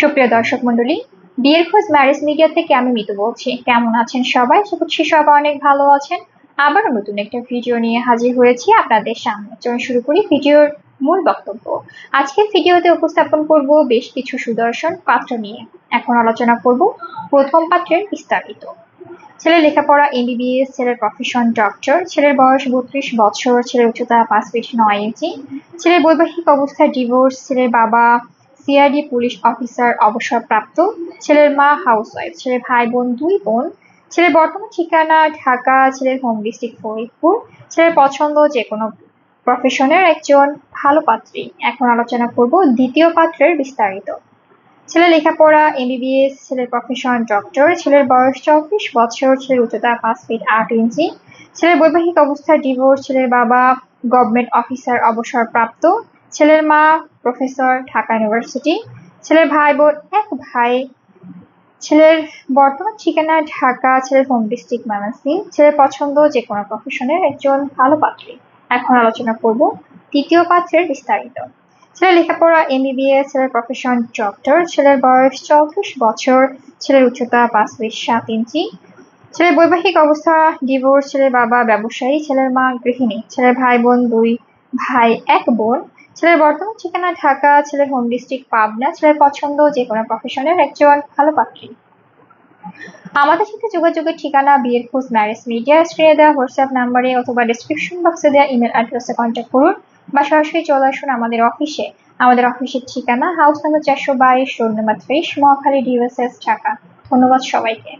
সুপ্রিয় দর্শক মন্ডলী বিয়ের খোঁজ ম্যারেজ মিডিয়া থেকে আমি মিতু বলছি। কেমন আছেন সবাই? করছি সবাই অনেক ভালো আছেন। আবারও নতুন একটা ভিডিও নিয়ে হাজির হয়েছি আপনাদের সামনে। চলুন শুরু করি ভিডিওর মূল বক্তব্য। আজকের ভিডিওতে উপস্থাপন করব বেশ কিছু সুদর্শন পাত্র নিয়ে। এখন আলোচনা করব প্রথম পাত্রের বিস্তারিত। ছেলের লেখাপড়া এমবিবিএস ছেলের প্রফেশন ডক্টর ছেলের বয়স বত্রিশ বছর, ছেলের উচ্চতা পাঁচ ফিট নয় ইঞ্চি ছেলের বৈবাহিক অবস্থায় ডিভোর্স ছেলের বাবা সিআইডি পুলিশ অফিসার অবসরপ্রাপ্ত, ছেলের মা হাউসওয়াইফ, ছেলের ভাই বোন দুই বোন, ছেলের বর্তমান ঠিকানা ঢাকা, ছেলের হোম ডিস্ট্রিক্ট ফরিদপুর, ছেলের পছন্দ যে কোনো প্রফেশনের একজন ভালো পাত্রী। এখন আলোচনা করব দ্বিতীয় পাত্রের বিস্তারিত। ছেলের লেখাপড়া এমবিবিএস ছেলের প্রফেশন ডক্টর ছেলের বয়স চব্বিশ বছর, ছেলের উচ্চতা পাঁচ ফিট আট ইঞ্চি ছেলের বৈবাহিক অবস্থা ডিভোর্স ছেলের বাবা গভর্নমেন্ট অফিসার অবসরপ্রাপ্ত ছেলের মা, প্রফেসর, ঢাকা ইউনিভার্সিটি। ছেলের ভাই বোন, এক ভাই। ছেলের বর্তমান ঠিকানা ঢাকা, ছেলের হোম ডিস্ট্রিক্ট ময়মনসিংহ ছেলের পছন্দ যে কোনো প্রফেশনের একজন ভালো পাত্রী। এখন আলোচনা করব তৃতীয় পাত্রের বিস্তারিত। ছেলের লেখাপড়া এমবিবিএস ছেলের প্রফেশন ডক্টর ছেলের বয়স চৌত্রিশ বছর। ছেলের উচ্চতা পাঁচ ফিট সাত ইঞ্চি। ছেলের বৈবাহিক অবস্থা ডিভোর্স ছেলের বাবা ব্যবসায়ী, ছেলের মা গৃহিণী। ছেলের ভাই বোন দুই, ভাই এক বোন। ছেলের বর্তমান ঠিকানা ঢাকা, ছেলের হোম ডিস্ট্রিক্ট পাবনা, ছেলের পছন্দ যে কোনো প্রফেশনের একজন ভালো পাত্রী। আমাদের সাথে যোগাযোগের ঠিকানা বিয়ের খোঁজ ম্যারেজ মিডিয়া স্ক্রিনে দেওয়া হোয়াটসঅ্যাপ নাম্বারে অথবা ডিসক্রিপশন বক্সে দেওয়া ইমেল অ্যাড্রেসে কন্ট্যাক্ট করুন বা সরাসরি চলে আসুন আমাদের অফিসে আমাদের অফিসের ঠিকানা হাউস নাম্বার চারশো বাইশ রোড নাম্বার ত্রিশ মহাখালী ডিউএসএস ঢাকা। ধন্যবাদ সবাইকে।